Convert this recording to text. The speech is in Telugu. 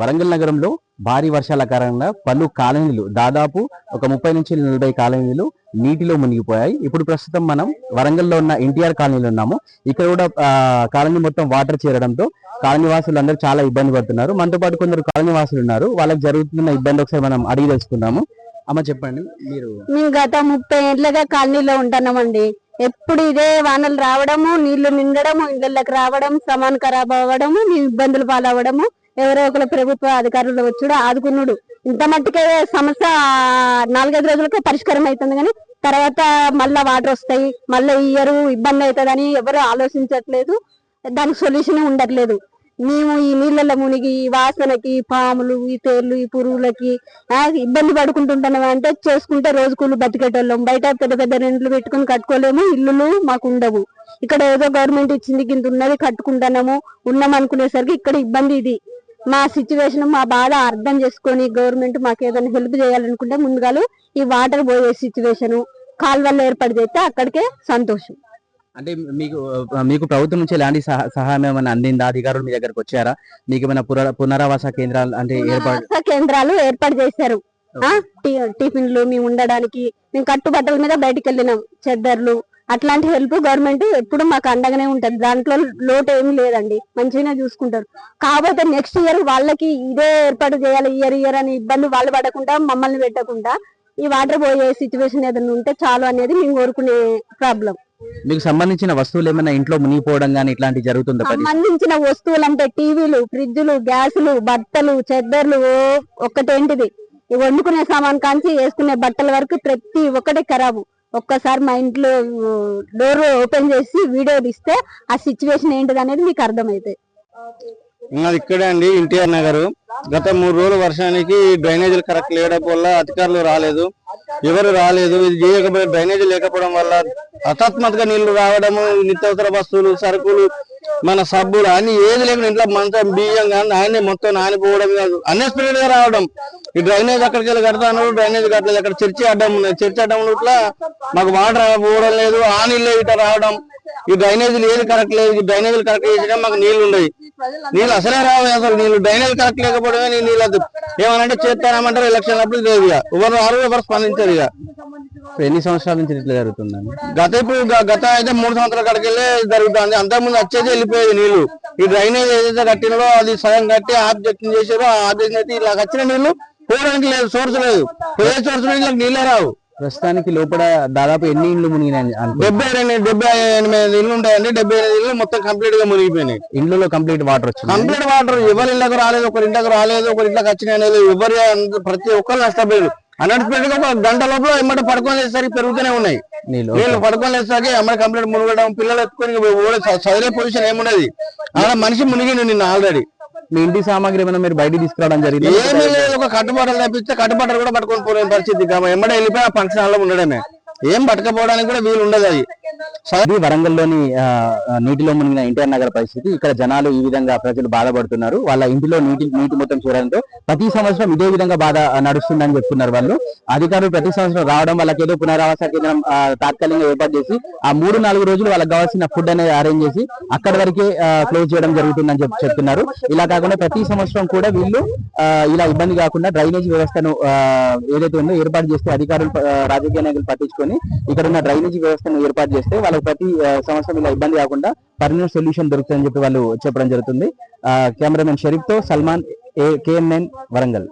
వరంగల్ నగరంలో భారీ వర్షాల కారణంగా పలు కాలనీలు దాదాపు ఒక ముప్పై నుంచి నలభై కాలనీలు నీటిలో మునిగిపోయాయి. ఇప్పుడు ప్రస్తుతం మనం వరంగల్లో ఉన్న ఎన్టీఆర్ కాలనీలో ఉన్నాము. ఇక్కడ కూడా కాలనీ మొత్తం వాటర్ చేరడంతో కాలనీ వాసులు అందరూ చాలా ఇబ్బంది పడుతున్నారు. మనతో పాటు కొందరు కాలనీ వాసులు ఉన్నారు. వాళ్ళకి జరుగుతున్న ఇబ్బంది ఒకసారి మనం అడిగి తెలుసుకుందాము. అమ్మ చెప్పండి. మీరు మేము గత ముప్పై ఏళ్ళగా కాలనీలో ఉంటున్నామండి. ఎప్పుడు ఇదే వానలు రావడము నీళ్ళు నిండడము ఇళ్ళకి రావడం సమాన్ ఖరాబ్ అవ్వడము మేము ఇబ్బందులు పాలవ్వడము ఎవరో ఒకరు ప్రభుత్వ అధికారులు వచ్చుడు ఆదుకున్నాడు. ఇంత మట్టుకే సమస్య నాలుగైదు రోజులకు పరిష్కారం అవుతుంది కానీ తర్వాత మళ్ళా వాటర్ వస్తాయి మళ్ళీ ఇయర్ ఇబ్బంది అవుతుందని ఎవరు ఆలోచించట్లేదు దానికి సొల్యూషన్ ఉండట్లేదు. మేము ఈ నీళ్ళలో మునిగి ఈ వాసనకి పాములు ఈ తేళ్ళు ఈ పురుగులకి ఇబ్బంది పడుకుంటుంటున్నాం అంటే చేసుకుంటే రోజుకూలు బతికేటోళ్ళం. బయట పెద్ద పెద్ద రెంట్లు పెట్టుకుని కట్టుకోలేము ఇల్లులు మాకు ఉండవు. ఇక్కడ ఏదో గవర్నమెంట్ ఇచ్చింది కింద ఉన్నది కట్టుకుంటున్నాము ఉన్నాం అనుకునేసరికి ఇక్కడ ఇబ్బంది ఇది. మా సిచ్యువేషన్ మా బాధ అర్థం చేసుకొని గవర్నమెంట్ మాకు ఏదైనా హెల్ప్ చేయాలనుకుంటే ముందుగాలు ఈ వాటర్ పోయే సిచ్యువేషన్ కాలువల్లో ఏర్పాటు చేస్తే అక్కడికే సంతోషం. అంటే మీకు మీకు ప్రభుత్వం నుంచి ఎలాంటి సహ- సహాయం ఏమైనా అందిందా? అధికారులు మీ దగ్గరకు వచ్చారా? మీకు ఏమైనా పునర- పునరావాస కేంద్రాలు అంటే ఏర్పాటు కేంద్రాలు ఏర్పాటు చేశారు. టిఫిన్లు మేము ఉండడానికి మేము కట్టుబట్టల మీద బయటికి వెళ్ళినాం చెద్దర్లు అట్లాంటి హెల్ప్ గవర్నమెంట్ ఎప్పుడు మాకు అండగానే ఉంటది. దాంట్లో లోటు ఏమీ లేదండి. మంచిగానే చూసుకుంటారు. కాకపోతే నెక్స్ట్ ఇయర్ వాళ్ళకి ఇదే ఏర్పాటు చేయాలి. ఇయర్ ఇయర్ అని ఇబ్బంది వాళ్ళు పడకుండా మమ్మల్ని పెట్టకుండా ఈ వాటర్ పోయే సిచ్యువేషన్ ఏదైనా ఉంటే చాలు అనేది మేము కోరుకునే ప్రాబ్లం మీకు సంబంధించిన వస్తువులు ఏమైనా ఇంట్లో మునిగిపోవడం కానీ ఇట్లాంటివి జరుగుతుందా సంబంధించిన వస్తువులు అంటే టీవీలు ఫ్రిడ్జ్లు గ్యాసులు బట్టలు చెద్దర్లు ఒక్కటేంటిది? వండుకునే సామాన్ కాంచి వేసుకునే బట్టల వరకు ప్రతి ఒక్కటి ఖరాబు. ఒక్కసారి మా ఇంట్లో డోర్ ఓపెన్ చేసి వీడియో తీస్తే ఆ సిచ్యువేషన్ ఏంటిది అనేది మీకు అర్థమైతే ఉన్నది ఇక్కడే అండి ఎన్టీఆర్ నగర్. గత మూడు రోజుల వర్షానికి డ్రైనేజీలు కరెక్ట్ లేకపోవడం వల్ల అధికారులు రాలేదు. ఎవరు రాలేదు. ఇది చేయకపోతే డ్రైనేజీ లేకపోవడం వల్ల హఠాత్మత్తుగా నీళ్ళు రావడము నిత్యావసర వస్తువులు సరుకులు మన సబ్బులు అన్ని ఏది లేకుండా ఇంట్లో మంచం బియ్యం కానీ ఆయనే మొత్తం నానిపోవడం అన్ఎక్స్పెక్టెడ్గా రావడం. ఈ డ్రైనేజ్ అక్కడికి వెళ్ళి కడతాను? డ్రైనేజ్ కట్టలేదు. అక్కడ చర్చి అడ్డం ఉన్నది చర్చి అడ్డం ఇట్లా మాకు వాటర్ పోవడం లేదు. ఆ నీళ్ళే ఇట్లా రావడం. ఈ డ్రైనేజీలు ఏది కరెక్ట్ లేదు? ఈ డ్రైనేజీలు కరెక్ట్ చేసినా మాకు నీళ్ళు ఉండవు నీళ్ళు అసలే రావు అసలు. నీళ్ళు డ్రైనేజ్ కరెక్ట్ లేకపోవడమే నీ నీళ్ళు. ఏమనంటే చేస్తారామంటారు ఎలక్షన్ అప్పుడు లేదు ఇక. ఎవరు రారు ఎవరు స్పందించారు ఇక. ఎన్ని సంవత్సరాల నుంచి ఇట్లా జరుగుతుందండి? గత ఇప్పుడు గత అయితే మూడు సంవత్సరాల కడకెళ్ళే జరుగుతుంది. అంతకుముందు వచ్చేది వెళ్ళిపోయేది నీళ్ళు. ఈ డ్రైనేజ్ ఏదైతే కట్టినో అది సగం కట్టి చెక్కింగ్ చేసారో ఆ ఆఫ్ చేసి ఇలా వచ్చిన నీళ్ళు పోవడానికి లేదు సోర్స్ లేదు. పోయే సోర్స్ ఇలా నీళ్ళే రావు. ప్రస్తుతానికి లోపల దాదాపు ఎన్ని ఇండ్లు మునిగినాయి డెబ్బై రెండు డెబ్బై ఎనిమిది ఇల్లు ఉంటాయండి. డెబ్బై ఎనిమిది ఇల్లు మొత్తం కంప్లీట్గా మునిగిపోయినాయి. ఇండ్లలో కంప్లీట్ వాటర్ వచ్చింది? కంప్లీట్ వాటర్ ఎవరి ఇళ్ళకి రాలేదు ఒకరి ఇంట్లోకి రాలేదు ఒకరి ఇంట్లోకి వచ్చినాయి అనేది ఎవరి ప్రతి ఒక్కరు నష్టపోయారు. అన్నట్టు ఒక గంట లోపల ఎమ్మట పడుకొని వేసరికి పెరుగుతూనే ఉన్నాయి. నీళ్ళు పడుకొని వేసరికి అమ్మాయి కంప్లీట్ మునగడం పిల్లలు ఎత్తుకొని చదివే పొజిషన్ ఏమున్నది? అలా మనిషి మునిగిండు నిన్న ఆల్రెడీ. మీ ఇంటి సామాగ్రి ఏమైనా మీరు బయటికి తీసుకురావడం జరిగింది? ఏమీ లేదు ఒక కట్టుబాటలు తప్పిస్తే కట్టుబాటలు కూడా పట్టుకొని పోలే పరిస్థితి. ఇక ఎమ్మడే వెళ్ళిపోయి ఆ ఫంక్షన్ హాల్లో ఉండడమే. ఏం పట్టుకపోవడానికి కూడా వీలు ఉండదు అది. వరంగల్లోని నీటిలో మునిగిన ఎన్టీఆర్ నగర్ పరిస్థితి ఇక్కడ జనాలు ఈ విధంగా ప్రజలు బాధపడుతున్నారు. వాళ్ళ ఇంటిలో నీటి నీటి మొత్తం చేరడంతో ప్రతి సంవత్సరం ఇదే విధంగా బాధ నడుస్తుందని చెప్తున్నారు వాళ్ళు. అధికారులు ప్రతి సంవత్సరం రావడం వాళ్ళకి ఏదో పునరావాస కేంద్రం తాత్కాలికంగా ఏర్పాటు చేసి ఆ మూడు నాలుగు రోజులు వాళ్ళకి కావాల్సిన ఫుడ్ అనేది అరేంజ్ చేసి అక్కడ వరకే క్లోజ్ చేయడం జరుగుతుందని చెప్పి చెప్తున్నారు. ఇలా కాకుండా ప్రతి సంవత్సరం కూడా వీళ్ళు ఇలా ఇబ్బంది కాకుండా డ్రైనేజ్ వ్యవస్థను ఏదైతే ఉందో ఏర్పాటు చేస్తే అధికారులు రాజకీయ నాయకులు పట్టించుకొని ఇక్కడ ఉన్న డ్రైనేజ్ వ్యవస్థను ఏర్పాటు చేస్తే వాళ్ళకి ప్రతి సంవత్సరం ఇలా ఇబ్బంది కాకుండా పర్మనెంట్ సొల్యూషన్ దొరుకుతుందని చెప్పి వాళ్ళు చెప్పడం జరుగుతుంది. కెమెరామెన్ షరీఫ్తో సల్మాన్ కేఎంఎన్ వరంగల్.